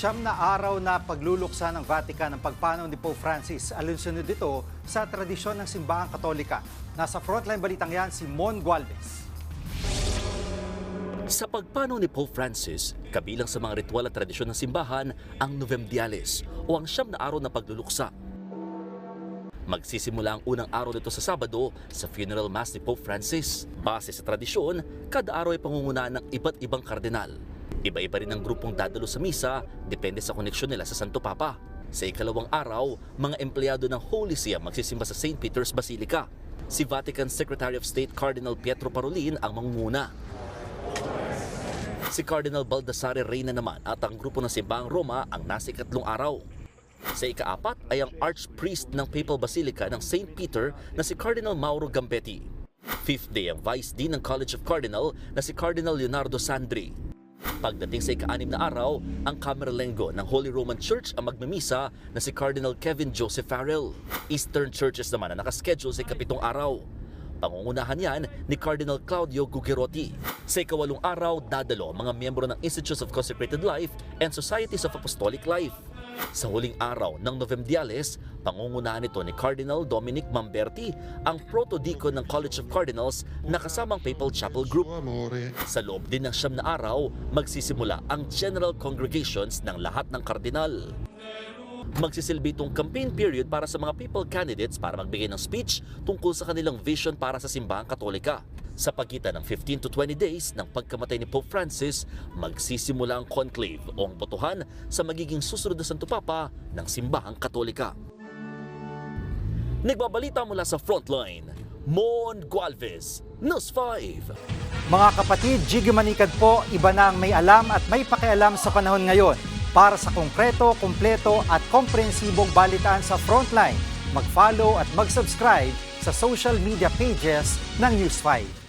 Siyam na araw na pagluluksa ng Vatican ng pagpanaw ni Pope Francis. Alinsunod ito sa tradisyon ng simbahang katolika. Nasa frontline balitang yan si Mon Gualvez. Sa pagpanaw ni Pope Francis, kabilang sa mga ritual at tradisyon ng simbahan ang Novemdiales o ang siyam na araw na pagluluksa. Magsisimula ang unang araw nito sa Sabado sa funeral mass ni Pope Francis. Base sa tradisyon, kada araw ay pangungunahan ng iba't ibang kardinal. Iba-iba rin ang grupong dadalo sa misa, depende sa koneksyon nila sa Santo Papa. Sa ikalawang araw, mga empleyado ng Holy See ang magsisimba sa St. Peter's Basilica. Si Vatican Secretary of State Cardinal Pietro Parolin ang mangunguna. Si Cardinal Baldassare Reyna naman at ang grupo ng Simbahang Roma ang nasa ikatlong araw. Sa ikaapat ay ang Archpriest ng Papal Basilica ng St. Peter na si Cardinal Mauro Gambetti. Fifth day ang Vice Dean ng College of Cardinal na si Cardinal Leonardo Sandri. Pagdating sa ika-anim na araw, ang Camerlengo ng Holy Roman Church ang magmimisa na si Cardinal Kevin Joseph Farrell. Eastern Churches naman ang nakaschedule sa ikapitong araw. Pangungunahan yan ni Cardinal Claudio Gugerotti. Sa ikawalong araw, dadalo ang mga miyembro ng Institutes of Consecrated Life and Societies of Apostolic Life. Sa huling araw ng Novemdiales, pangungunahan ito ni Cardinal Dominic Mamberti, ang proto-deacon ng College of Cardinals na kasamang Papal Chapel Group. Sa loob din ng siyam na araw, magsisimula ang general congregations ng lahat ng kardinal. Magsisilbi itong campaign period para sa mga people candidates para magbigay ng speech tungkol sa kanilang vision para sa simbahang katolika. Sa pagitan ng 15 to 20 days ng pagkamatay ni Pope Francis, magsisimula ang conclave o ang botohan sa magiging susunod na Santo Papa ng simbahang katolika. Nagbabalita mula sa Frontline, Mon Gualvez, News 5. Mga kapatid, Jiggy Manikad po, iba na ang may alam at may pakialam sa panahon ngayon. Para sa konkreto, kumpleto at komprehensibong balitaan sa Frontline, mag-follow at mag-subscribe sa social media pages ng News 5.